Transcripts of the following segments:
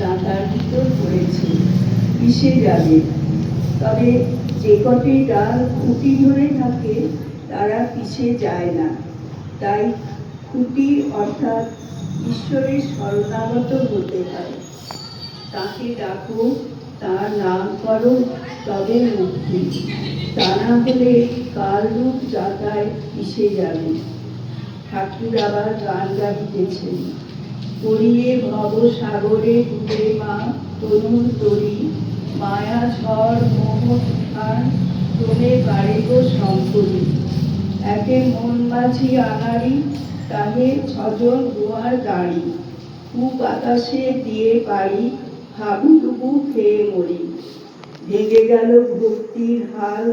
চাঁদার ভিতর পড়েছে যাবে তবে যে কটি ডাল খুঁটি ধরে থাকে, তারা পিছে যায় না। তাই খুঁটি অর্থাৎ ঈশ্বরের শরণাগত হতে হয়। তাকে ডাকো, তার নাম করো তবে মুক্তি তা না হলে কাল রূপ যাতায় পিছে যাবে। ঠাকুর আবার গান গাইতেছেন পড়িয়ে ভব সাগরে ডুবে মা তরুণ তরি, মায়া ঝড় মোহ তুফান তোলে বাড়ে গো শঙ্করী একে মন মাঝি আনারি তাহে ছজন গোয়ার দাড়ি। কু বাতাসে দিয়ে পারি হাবুডুবু খেয়ে মরি। ভেঙে গেল ভক্তির হাল,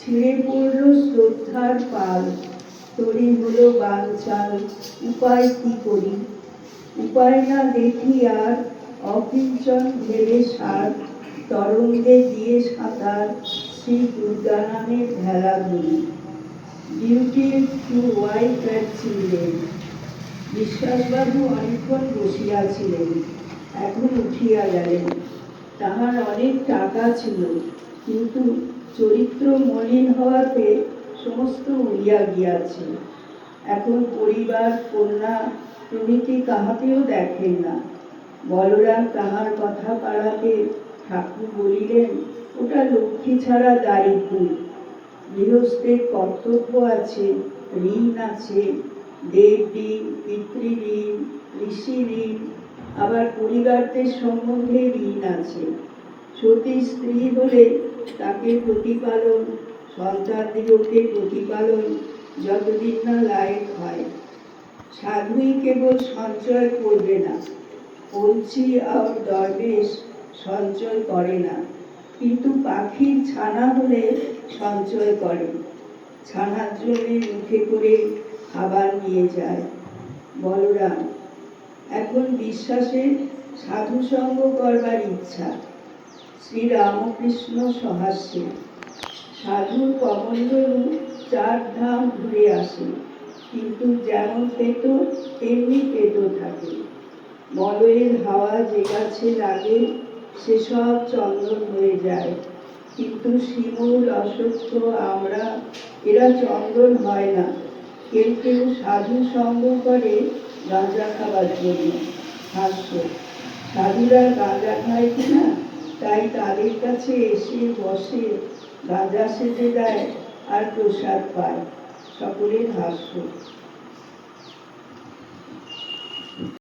ছিঁড়ে পড়ল শ্রদ্ধার পাল। তরি হলো বাঞ্চাল উপায় কি করি? উপায় না দেখি আর অকিঞ্চন ভেবে সার, তরঙ্গে দিয়ে সাঁতার, শ্রী দুর্গা নামের ভেলা ধরি duty to wife and children বিশ্বাসবাবু অনেকক্ষণ বসিয়াছিলেন এখন উঠিয়া গেলেন। তাহার অনেক টাকা ছিল, কিন্তু চরিত্র মলিন হওয়াতে সমস্ত উড়িয়া গিয়াছে। এখন পরিবার, কন্যা প্রভৃতি কাহাকেও দেখেন না? বলরাম তাহার কথা পাড়াতে ঠাকুর বলিলেন, ওটা লক্ষ্মী ছাড়া দারিদ্র গৃহস্থের কর্তব্য আছে, ঋণ আছে, দেব ঋণ পিতৃঋণ ঋষি ঋণ আবার পরিবারদের সম্বন্ধে ঋণ আছে। সতী স্ত্রী হলে তাকে প্রতিপালন, সন্তানদিগকে প্রতিপালন যতদিন না লায়ক হয়, সাধুই কেবল সঞ্চয় করবে না। পঞ্চি আর দরবেশ সঞ্চয় করে না। কিন্তু পাখির ছানা হলে সঞ্চয় করে। ছানার জন্য মুখে করে খাবার নিয়ে যায়। বলরাম, এখন বিশ্বাসে সাধু সঙ্গ করবার ইচ্ছা। শ্রী রামকৃষ্ণ সহাস্যে। সাধুর কমণ্ডলু চার ধাম ঘুরে আসে। কিন্তু যেমন পেত তেমনি পেত থাকে। মলয়ের হাওয়া যে গাছে লাগে সেসব চন্দন হয়ে যায়। কিন্তু শিমুল, অসুস্থ, আমরা, এরা চন্দন হয় না। কেউ কেউ সাধু সঙ্গ করে গাঁজা খাবার জন্য। হাস্য সাধুরা গাঁজা খায় কিনা? তাই তাদের কাছে এসে বসে গাঁজা সেজে দেয়। আর প্রসাদ পায়। সকলের হাস্য।